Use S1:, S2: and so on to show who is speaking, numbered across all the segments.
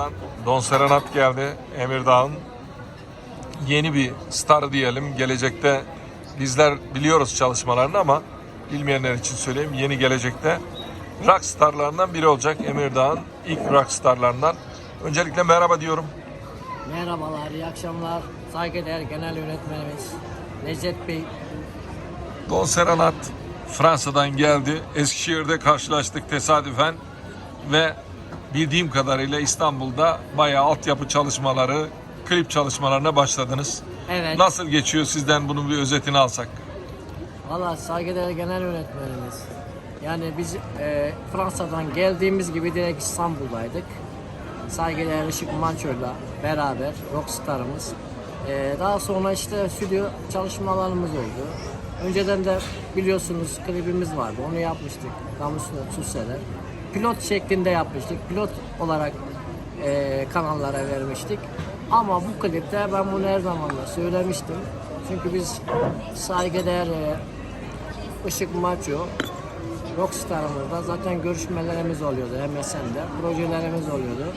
S1: Fransa'dan Don Serenat geldi. Emirdağ'ın yeni bir star diyelim. Gelecekte bizler biliyoruz çalışmalarını ama bilmeyenler için söyleyeyim. Yeni gelecekte rock starlarından biri olacak. Emirdağ'ın ilk rock starlarından. Öncelikle merhaba diyorum.
S2: Merhabalar, iyi akşamlar. Saygıdeğer Genel Yönetmenimiz Necdet Bey.
S1: Don Serenat Fransa'dan geldi. Eskişehir'de karşılaştık tesadüfen ve bildiğim kadarıyla İstanbul'da bayağı altyapı çalışmaları, klip çalışmalarına başladınız.
S2: Evet.
S1: Nasıl geçiyor sizden bunun bir özetini alsak?
S2: Valla saygıdeğer Genel Yönetmenimiz. Yani biz e, Fransa'dan geldiğimiz gibi direkt İstanbul'daydık. Saygıdeğer Işık Manço'yla beraber rockstarımız. E, daha sonra işte stüdyo çalışmalarımız oldu. Önceden de biliyorsunuz klibimiz vardı. Onu yapmıştık. Namusuna Tüsseler. Pilot şeklinde yapmıştık. Pilot olarak e, kanallara vermiştik. Ama bu klipte ben bunu her zaman da söylemiştim. Çünkü biz saygıdeğer e, Işık Maço Rockstar'ımızda zaten görüşmelerimiz oluyordu MSN'de, projelerimiz oluyordu.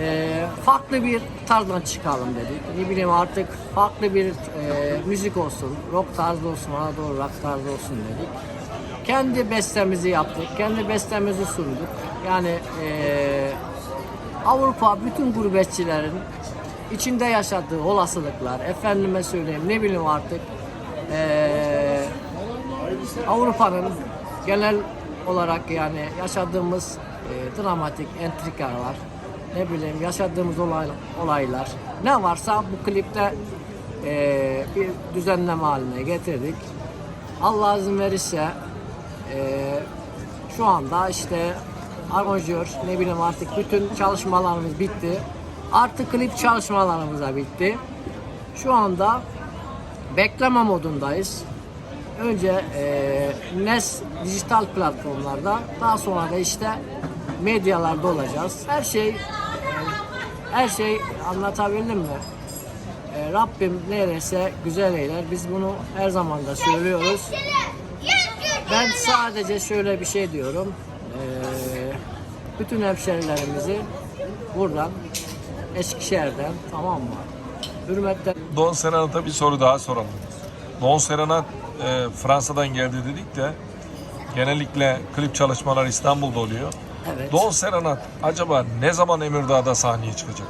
S2: Ee, farklı bir tarzdan çıkalım dedik. Ne bileyim artık farklı bir e, müzik olsun, rock tarzı olsun, Anadolu rock tarzı olsun dedik. Kendi bestemizi yaptık, kendi bestemizi sunduk. Yani e, Avrupa bütün gurbetçilerin içinde yaşadığı olasılıklar, efendime söyleyeyim ne bileyim artık e, Avrupa'nın genel olarak yani yaşadığımız e, dramatik entrikalar, ne bileyim yaşadığımız olay, olaylar ne varsa bu klipte e, bir düzenleme haline getirdik. Allah izin verirse e, şu anda işte aranjör ne bileyim artık bütün çalışmalarımız bitti. Artık klip çalışmalarımız da bitti. Şu anda bekleme modundayız. Önce e, NES dijital platformlarda, daha sonra da işte medyalarda olacağız. Her şey her şey anlatabildim mi? E, Rabbim nerese güzel eyler. Biz bunu her zaman da söylüyoruz. Ben sadece şöyle bir şey diyorum. E, bütün hemşerilerimizi buradan Eskişehir'den tamam mı? Hürmetle
S1: Don Serenat'a bir soru daha soralım. Don Serenat e, Fransa'dan geldi dedik de genellikle klip çalışmaları İstanbul'da oluyor.
S2: evet.
S1: Don Serenat acaba ne zaman Emirdağ'da sahneye çıkacak?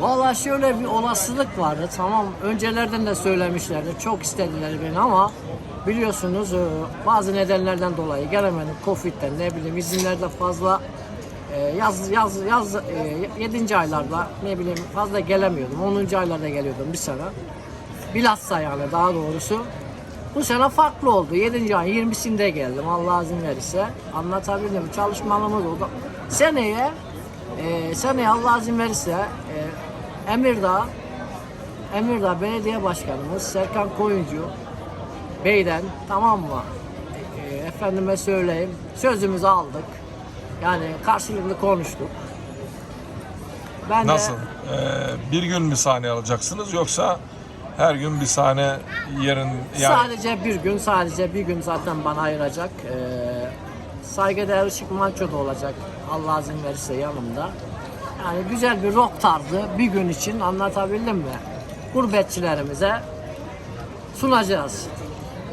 S2: Valla şöyle bir olasılık vardı. Tamam öncelerden de söylemişlerdi. Çok istediler beni ama biliyorsunuz e, bazı nedenlerden dolayı gelemedim. Covid'den ne bileyim izinlerde fazla e, yaz yaz yaz 7. aylarda ne bileyim fazla gelemiyordum. 10. aylarda geliyordum bir sene. Bilhassa yani daha doğrusu. Bu sene farklı oldu. 7. ayın 20'sinde geldim. Allah izin verirse. Anlatabildim. Çalışmalarımız oldu. Seneye e, seneye Allah izin verirse e, Emirdağ Emirdağ Belediye Başkanımız Serkan Koyuncu Bey'den tamam mı? E, efendime söyleyeyim. Sözümüzü aldık. Yani karşılıklı konuştuk. Ben
S1: Nasıl?
S2: de
S1: Ee, bir gün mü sahne alacaksınız yoksa her gün bir sahne yerin yani
S2: Sadece bir gün, sadece bir gün zaten bana ayıracak. Ee, saygıdeğer Işık Manço da olacak. Allah izin verirse yanımda. Yani güzel bir rock tarzı bir gün için anlatabildim mi? Gurbetçilerimize sunacağız.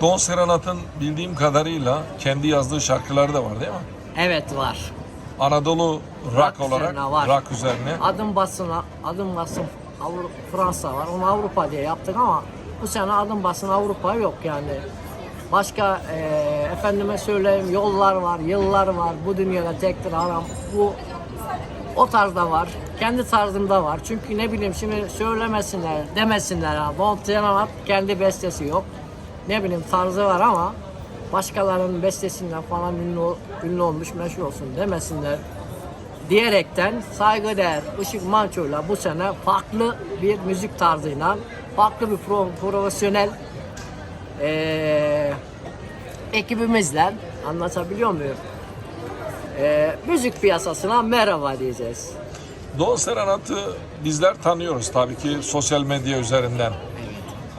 S1: Don Serenat'ın bildiğim kadarıyla kendi yazdığı şarkıları da var değil mi?
S2: Evet var.
S1: Anadolu rock,
S2: Rock
S1: olarak
S2: üzerine var.
S1: rock üzerine.
S2: Adım basına, adım basın Avru- Fransa var. Onu Avrupa diye yaptık ama bu sene adım basın Avrupa yok yani. Başka e, efendime söyleyeyim yollar var, yıllar var. Bu dünyada tektir haram. Bu o tarzda var. Kendi tarzımda var. Çünkü ne bileyim şimdi söylemesinler, demesinler ha. Voltaire kendi bestesi yok. Ne bileyim tarzı var ama başkalarının bestesinden falan ünlü, ünlü olmuş, meşhur olsun demesinler diyerekten saygıdeğer Işık Manço'yla bu sene farklı bir müzik tarzıyla farklı bir pro- profesyonel eee, ekibimizle anlatabiliyor muyum? Eee, müzik piyasasına merhaba diyeceğiz.
S1: Don Serenat'ı bizler tanıyoruz tabii ki sosyal medya üzerinden.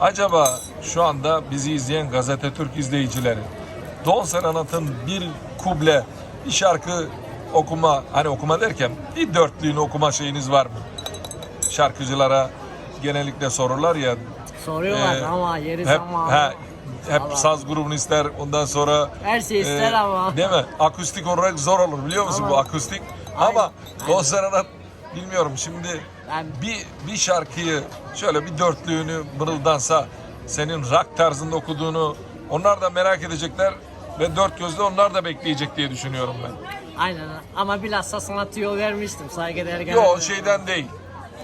S1: Acaba şu anda bizi izleyen Gazete Türk izleyicileri Don Serenat'ın bir kuble, bir şarkı okuma hani okuma derken bir dörtlüğünü okuma şeyiniz var mı? Şarkıcılara genellikle sorurlar ya
S2: Soruyorlar
S1: Ee,
S2: ama yeri
S1: hep
S2: zaman.
S1: he, hep
S2: Allah.
S1: saz grubunu ister ondan sonra
S2: Her şey ister
S1: e,
S2: ama.
S1: değil mi? Akustik olarak zor olur biliyor musun
S2: Ama-
S1: bu akustik?
S2: Aynen,
S1: Ama
S2: aynen.
S1: konserden bilmiyorum şimdi
S2: Ben-
S1: bir bir şarkıyı şöyle bir dörtlüğünü mırıldansa senin rock tarzında okuduğunu onlar da merak edecekler ve dört gözle onlar da bekleyecek diye düşünüyorum ben.
S2: Aynen ama bilhassa sana tüyo vermiştim saygıdeğer genel
S1: Yok şeyden değil.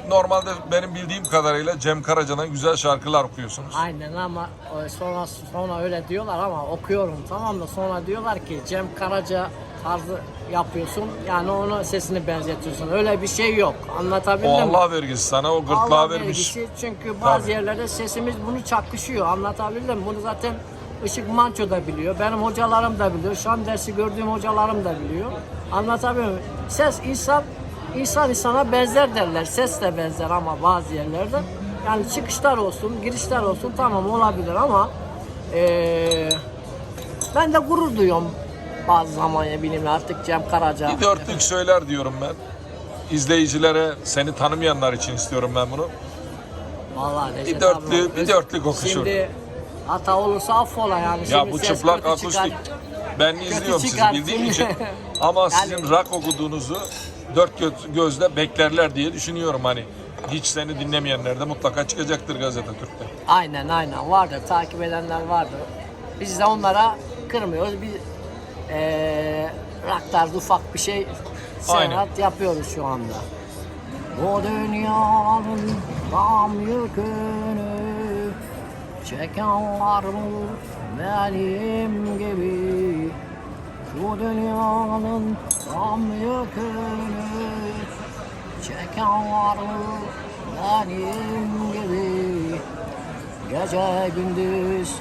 S1: Normalde benim bildiğim kadarıyla Cem Karaca'dan güzel şarkılar okuyorsunuz.
S2: Aynen ama e, sonra sonra öyle diyorlar ama okuyorum tamam da sonra diyorlar ki Cem Karaca tarzı yapıyorsun yani onu sesini benzetiyorsun. Öyle bir şey yok. Anlatabildim
S1: O
S2: mi?
S1: Allah vergisi sana o gırtlağı
S2: Allah
S1: vermiş.
S2: vergisi çünkü bazı
S1: Tabii.
S2: yerlerde sesimiz bunu çakışıyor. Anlatabildim mi? Bunu zaten Işık Manço da biliyor. Benim hocalarım da biliyor. Şan dersi gördüğüm hocalarım da biliyor. Anlatabiliyor muyum? Ses insan insan insana benzer derler. Ses de benzer ama bazı yerlerde. Yani çıkışlar olsun, girişler olsun tamam olabilir ama eee ben de gurur duyuyorum bazı zaman ya bileyim artık Cem Karaca.
S1: Bir dörtlük söyler diyorum ben. İzleyicilere seni tanımayanlar için istiyorum ben bunu.
S2: Vallahi Recep
S1: dörtlü-
S2: abi,
S1: bir dörtlük oku şu.
S2: Şimdi hata olursa affola yani.
S1: Ya
S2: Şimdi
S1: bu
S2: ses
S1: çıplak
S2: kötü
S1: akustik. Ben izliyorum sizi
S2: çıkar.
S1: bildiğim için. Ama
S2: Yani-
S1: sizin rock okuduğunuzu dört gö- gözle beklerler diye düşünüyorum hani. Hiç seni dinlemeyenler de mutlaka çıkacaktır gazete Türk'te.
S2: Aynen aynen vardır. Takip edenler vardır. Biz de onlara kırmıyoruz. Bir eee rock tarzı ufak bir şey sanat yapıyoruz şu anda. Bu dünyanın tam yükünü çeken var mı benim gibi? Şu dünyanın tam yükünü çeken var mı benim gibi? Gece gündüz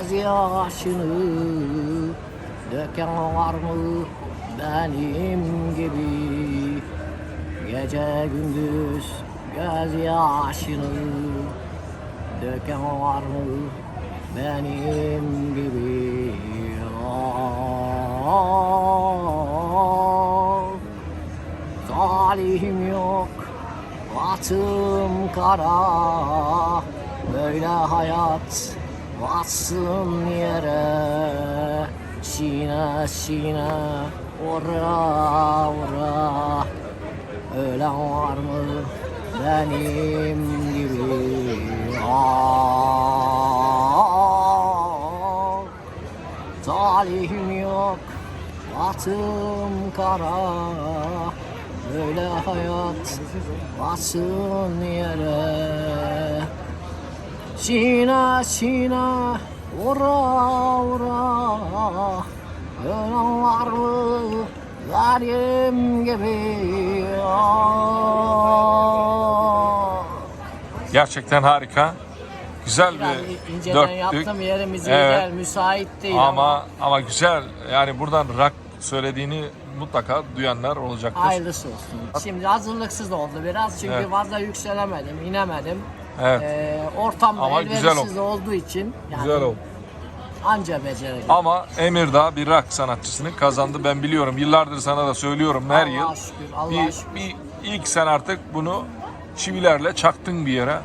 S2: gözyaşını var mı benim gibi? Gece gündüz gözyaşını döken var mı benim gibi? Talihim yok, batım kara Böyle hayat batsın yere Sine sine ora ora. Ölen var mı? Benim gibi. Talihim yok Batım kara. Böyle hayat Basın yere. Sine sine Ura ura mı Benim gibi.
S1: Gerçekten harika. Güzel bir
S2: inceden
S1: dörtlük.
S2: yaptım yerimiz
S1: Evet.
S2: müsait değil ama,
S1: Ama ama güzel. Yani buradan rock söylediğini mutlaka duyanlar olacaktır.
S2: hayırlısı olsun. Şimdi hazırlıksız oldu biraz çünkü
S1: Evet.
S2: fazla yükselemedim, inemedim.
S1: Evet.
S2: Ee, ortam
S1: Ama güzel
S2: elverişsiz olduğu için yani
S1: Güzel oldu.
S2: Anca becerebildim.
S1: Ama Emirdağ bir rock sanatçısını kazandı. Ben biliyorum. Yıllardır sana da söylüyorum her
S2: Allah'a
S1: yıl.
S2: şükür, Allah'a
S1: bir,
S2: şükür.
S1: bir ilk sen artık bunu çivilerle çaktın bir yere.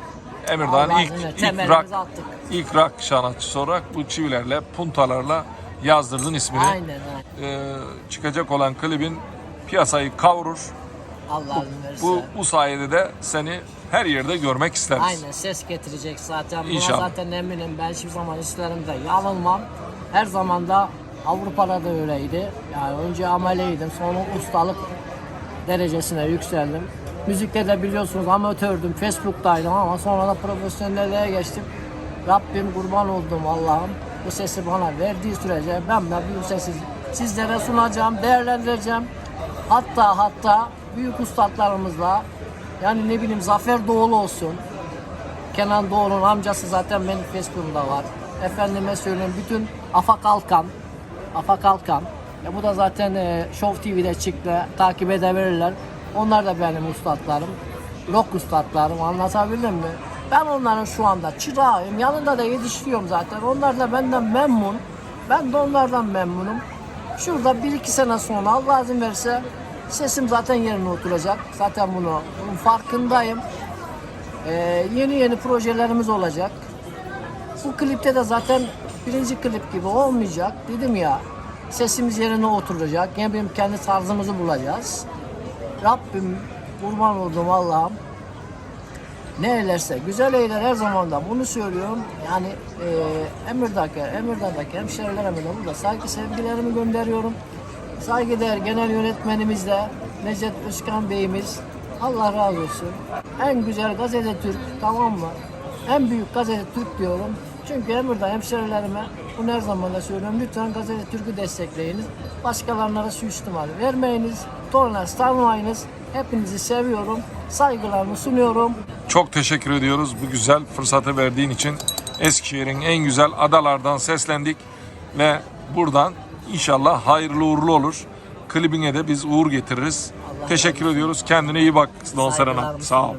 S1: Emirdağ'ın ilk ilk rock
S2: attık.
S1: ilk rock sanatçısı olarak bu çivilerle, puntalarla yazdırdın ismini.
S2: Aynen aynen.
S1: Ee, çıkacak olan klibin piyasayı kavurur.
S2: Allah izin verirse.
S1: Bu bu sayede de seni her yerde görmek isteriz.
S2: Aynen ses getirecek zaten. Buna
S1: İnşallah.
S2: zaten eminim. Ben hiçbir zaman işlerimde yanılmam. Her zaman da Avrupa'da da öyleydi. Yani önce ameleydim, sonra ustalık derecesine yükseldim. Müzikte de biliyorsunuz amatördüm, Facebook'taydım ama sonra da profesyonelliğe geçtim. Rabbim kurban oldum Allah'ım. Bu sesi bana verdiği sürece ben de bu sesi sizlere sunacağım, değerlendireceğim. Hatta hatta büyük ustalarımızla yani ne bileyim Zafer Doğulu olsun, Kenan Doğulu'nun amcası zaten Facebook'umda var. Efendime söyleyeyim bütün Afa Kalkan, Afa Kalkan. Ya bu da zaten e, Show TV'de çıktı. Takip edebilirler. Onlar da benim ustalarım. Rock ustalarım anlatabildim mi? Ben onların şu anda çırağıyım. Yanında da yetiştiriyorum zaten. Onlar da benden memnun. Ben de onlardan memnunum. Şurada bir iki sene sonra Allah izin verirse Sesim zaten yerine oturacak. Zaten bunu bunun farkındayım. Ee, yeni yeni projelerimiz olacak. Bu klipte de zaten birinci klip gibi olmayacak. Dedim ya sesimiz yerine oturacak. Yine benim kendi tarzımızı bulacağız. Rabbim kurban olduğum Allah'ım ne eylerse güzel eyler her zaman da bunu söylüyorum. Yani e, Emirdağ'daki, Emirdağ'daki hemşerilerime de burada saygı sevgilerimi gönderiyorum. Saygıdeğer genel yönetmenimiz de Necdet Özkan Bey'imiz Allah razı olsun. En güzel gazete Türk tamam mı? En büyük gazete Türk diyorum. Çünkü Emirdağ hemşerilerime bunu her zaman da söylüyorum. Lütfen gazete Türk'ü destekleyiniz. Başkalarına da suistimal vermeyiniz. Tornaz tanımayınız. Hepinizi seviyorum. Saygılarımı sunuyorum.
S1: Çok teşekkür ediyoruz bu güzel fırsatı verdiğin için. Eskişehir'in en güzel adalardan seslendik ve buradan inşallah hayırlı uğurlu olur. Klibine de biz uğur getiririz.
S2: Allah
S1: teşekkür ediyoruz. Kendine iyi bak Serena.
S2: Saygılarımı
S1: Sağ ol.